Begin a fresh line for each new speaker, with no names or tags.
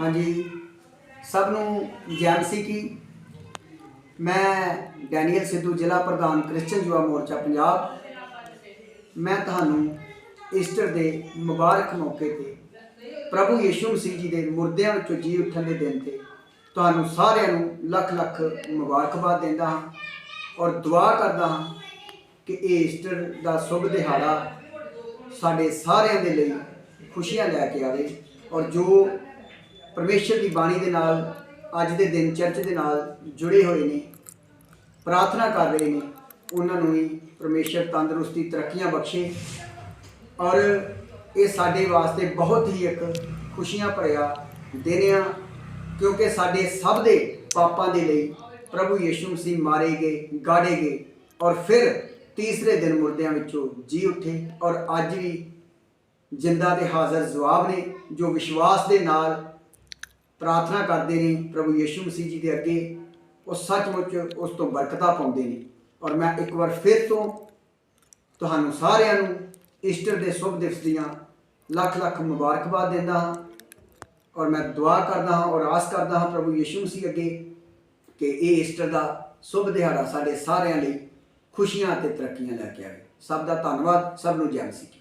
ਹਾਂਜੀ। ਸਭ ਨੂੰ ਜੈ ਮਸੀਹ ਕੀ ਮੈਂ ਡੈਨੀਅਲ ਸਿੱਧੂ ਜ਼ਿਲ੍ਹਾ ਪ੍ਰਧਾਨ ਕ੍ਰਿਸਚਨ ਯੁਵਾ ਮੋਰਚਾ ਪੰਜਾਬ। ਮੈਂ ਤੁਹਾਨੂੰ ਈਸਟਰ ਦੇ ਮੁਬਾਰਕ ਮੌਕੇ ਤੇ ਪ੍ਰਭੂ ਯੀਸ਼ੂ ਮਸੀਹ ਜੀ ਦੇ ਮੁਰਦਿਆਂ ਵਿੱਚੋਂ ਜੀ ਉੱਠਣ ਦੇ ਦਿਨ ਤੇ ਤੁਹਾਨੂੰ ਸਾਰਿਆਂ ਨੂੰ ਲੱਖ ਲੱਖ ਮੁਬਾਰਕਬਾਦ ਦਿੰਦਾ ਹਾਂ ਔਰ ਦੁਆ ਕਰਦਾ ਹਾਂ ਕਿ ਇਹ ਈਸਟਰ ਦਾ ਸ਼ੁਭ ਦਿਹਾੜਾ ਸਾਡੇ ਸਾਰਿਆਂ ਦੇ ਲਈ ਖੁਸ਼ੀਆਂ ਲੈ ਕੇ ਆਵੇ ਔਰ ਜੋ ਪਰਮੇਸ਼ਰ ਦੀ ਬਾਣੀ ਦੇ ਨਾਲ, ਅੱਜ ਦੇ ਦਿਨ ਚਰਚ ਦੇ ਨਾਲ ਜੁੜੇ ਹੋਏ ਨੇ, ਪ੍ਰਾਰਥਨਾ ਕਰ ਰਹੇ ਨੇ, ਉਹਨਾਂ ਨੂੰ ਵੀ ਪਰਮੇਸ਼ਰ ਤੰਦਰੁਸਤੀ, ਤਰੱਕੀਆਂ ਬਖਸ਼ੇ ਔਰ ਇਹ ਸਾਡੇ ਵਾਸਤੇ ਬਹੁਤ ਹੀ ਇੱਕ ਖੁਸ਼ੀਆਂ ਭਰਿਆ ਦਿਨ ਆ, ਕਿਉਂਕਿ ਸਾਡੇ ਸਭ ਦੇ ਪਾਪਾਂ ਦੇ ਲਈ ਪ੍ਰਭੂ ਯੀਸ਼ੂ ਮਸੀਹ ਮਾਰੇ ਗਏ, ਗਾੜੇ ਗਏ ਔਰ ਫਿਰ ਤੀਸਰੇ ਦਿਨ ਮੁਰਦਿਆਂ ਵਿੱਚੋਂ ਜੀ ਉੱਠੇ ਔਰ ਅੱਜ ਵੀ ਜਿੰਦਾ ਤੇ ਹਾਜ਼ਰ ਜਵਾਬ ਨੇ, ਜੋ ਵਿਸ਼ਵਾਸ ਦੇ ਨਾਲ ਪ੍ਰਾਰਥਨਾ ਕਰਦੇ ਨੇ ਪ੍ਰਭੂ ਯੀਸ਼ੂ ਮਸੀਹ ਜੀ ਦੇ ਅੱਗੇ, ਉਹ ਸੱਚਮੁੱਚ ਉਸ ਤੋਂ ਬਰਕਤਾਂ ਪਾਉਂਦੇ ਨੇ। ਔਰ ਮੈਂ ਇੱਕ ਵਾਰ ਫਿਰ ਤੋਂ ਤੁਹਾਨੂੰ ਸਾਰਿਆਂ ਨੂੰ ਈਸਟਰ ਦੇ ਸ਼ੁਭ ਦਿਵਸ ਦੀਆਂ ਲੱਖ ਲੱਖ ਮੁਬਾਰਕਬਾਦ ਦਿੰਦਾ ਹਾਂ। ਔਰ ਮੈਂ ਦੁਆ ਕਰਦਾ ਹਾਂ ਔਰ ਆਸ ਕਰਦਾ ਹਾਂ ਪ੍ਰਭੂ ਯੀਸ਼ੂ ਮਸੀਹ ਅੱਗੇ ਕਿ ਇਹ ਈਸਟਰ ਦਾ ਸ਼ੁਭ ਦਿਹਾੜਾ ਸਾਡੇ ਸਾਰਿਆਂ ਲਈ ਖੁਸ਼ੀਆਂ ਅਤੇ ਤਰੱਕੀਆਂ ਲੈ ਕੇ ਆਵੇ। ਸਭ ਦਾ ਧੰਨਵਾਦ, ਸਭ ਨੂੰ ਜੈ ਮਸੀਹ ਕੀ